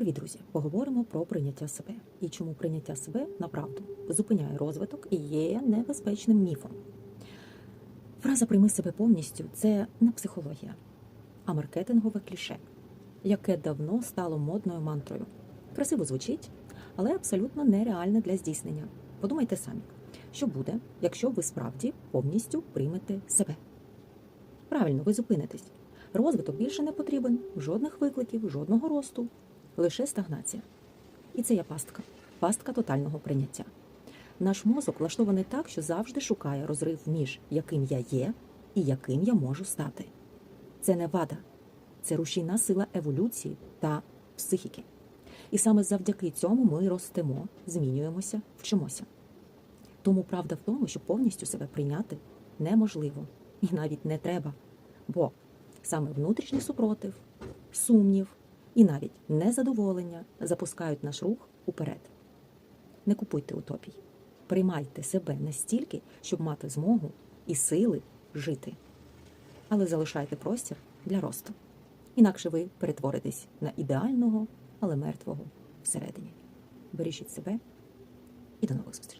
Привіт, друзі! Поговоримо про прийняття себе і чому прийняття себе направду зупиняє розвиток і є небезпечним міфом. Фраза прийми себе повністю це не психологія, а маркетингове кліше, яке давно стало модною мантрою. Красиво звучить, але абсолютно нереальне для здійснення. Подумайте самі, що буде, якщо ви справді повністю приймете себе. Правильно, ви зупинитесь. Розвиток більше не потрібен, жодних викликів, жодного росту, лише стагнація. І це є пастка, пастка тотального прийняття. Наш мозок влаштований так, що завжди шукає розрив між яким я є і яким я можу стати. Це не вада, це рушійна сила еволюції та психіки. І саме завдяки цьому ми ростемо, змінюємося, вчимося. Тому правда в тому, що повністю себе прийняти неможливо і навіть не треба. Бо саме внутрішній супротив, сумнів і навіть незадоволення запускають наш рух уперед. Не купуйте утопій. Приймайте себе настільки, щоб мати змогу і сили жити. Але залишайте простір для росту. Інакше ви перетворитесь на ідеального, але мертвого всередині. Бережіть себе і до нових зустрічей.